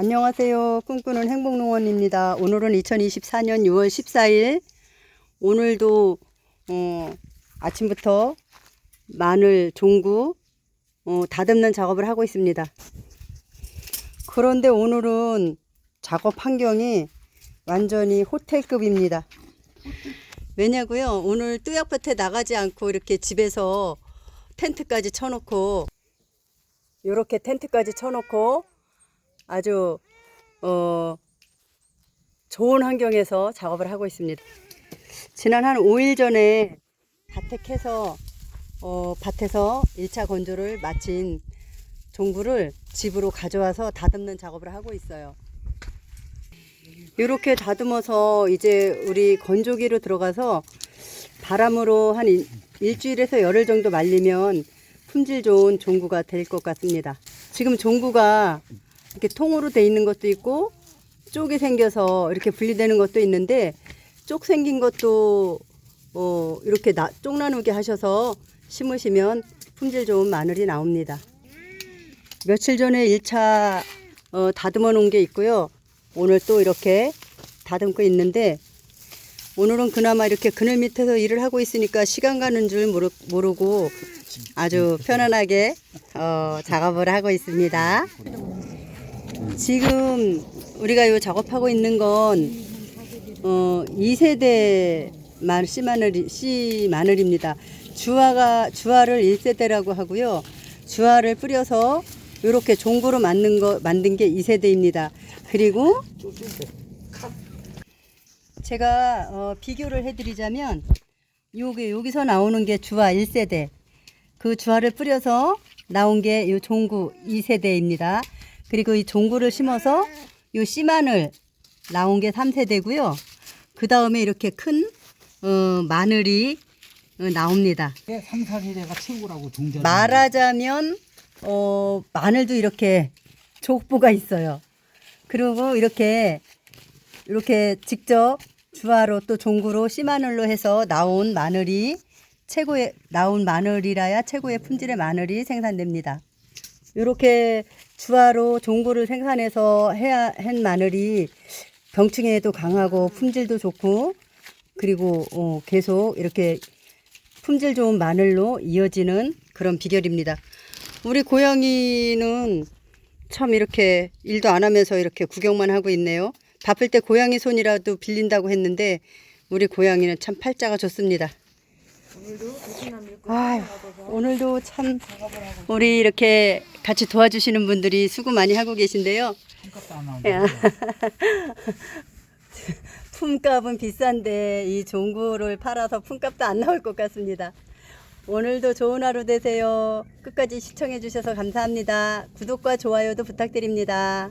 안녕하세요. 꿈꾸는 행복농원입니다. 오늘은 2024년 6월 14일. 오늘도 어, 아침부터 마늘, 종구 어, 다듬는 작업을 하고 있습니다. 그런데 오늘은 작업 환경이 완전히 호텔급입니다. 왜냐고요? 오늘 뚜약밭에 나가지 않고 이렇게 집에서 텐트까지 쳐놓고 이렇게 텐트까지 쳐놓고 아주 어, 좋은 환경에서 작업을 하고 있습니다. 지난 한 5일 전에 캐서 어, 밭에서 1차 건조를 마친 종구를 집으로 가져와서 다듬는 작업을 하고 있어요. 이렇게 다듬어서 이제 우리 건조기로 들어가서 바람으로 한 일, 일주일에서 열흘 정도 말리면 품질 좋은 종구가 될 것 같습니다. 지금 종구가 이렇게 통으로 돼 있는 것도 있고 쪽이 생겨서 이렇게 분리되는 것도 있는데 쪽 생긴 것도 어 이렇게 나, 쪽 나누게 하셔서 심으시면 품질 좋은 마늘이 나옵니다. 며칠 전에 1차 어, 다듬어 놓은 게 있고요. 오늘 또 이렇게 다듬고 있는데 오늘은 그나마 이렇게 그늘 밑에서 일을 하고 있으니까 시간 가는 줄 모르, 모르고 아주 편안하게 어, 작업을 하고 있습니다. 지금 우리가 이 작업하고 있는 건 어, 2세대 마- 씨 마늘 씨 마늘입니다. 주화가 주화를 1세대라고 하고요. 주화를 뿌려서 이렇게 종구로 만든 거 만든 게 2세대입니다. 그리고 제가 어, 비교를 해드리자면 요게 여기서 나오는 게 주화 1세대 그 주화를 뿌려서 나온 게 이 종구 2세대입니다. 그리고 이 종구를 심어서 요 씨마늘 나온 게 3세대고요. 그 다음에 이렇게 큰 어, 마늘이 어, 나옵니다. 3, 4세대가 최고라고 종자. 말하자면 어, 마늘도 이렇게 족보가 있어요. 그리고 이렇게 이렇게 직접 주화로 또 종구로 씨마늘로 해서 나온 마늘이 최고의 나온 마늘이라야 최고의 품질의 마늘이 생산됩니다. 이렇게 주화로 종구를 생산해서 해야 한 마늘이 병충해에도 강하고 품질도 좋고 그리고 어, 계속 이렇게 품질 좋은 마늘로 이어지는 그런 비결입니다. 우리 고양이는 참 이렇게 일도 안 하면서 이렇게 구경만 하고 있네요. 바쁠 때 고양이 손이라도 빌린다고 했는데 우리 고양이는 참 팔자가 좋습니다. 아유, 오늘도 참 우리 이렇게 같이 도와주시는 분들이 수고 많이 하고 계신데요. 야. 품값은 비싼데 이 종구를 팔아서 품값도 안 나올 것 같습니다. 오늘도 좋은 하루 되세요. 끝까지 시청해 주셔서 감사합니다. 구독과 좋아요도 부탁드립니다.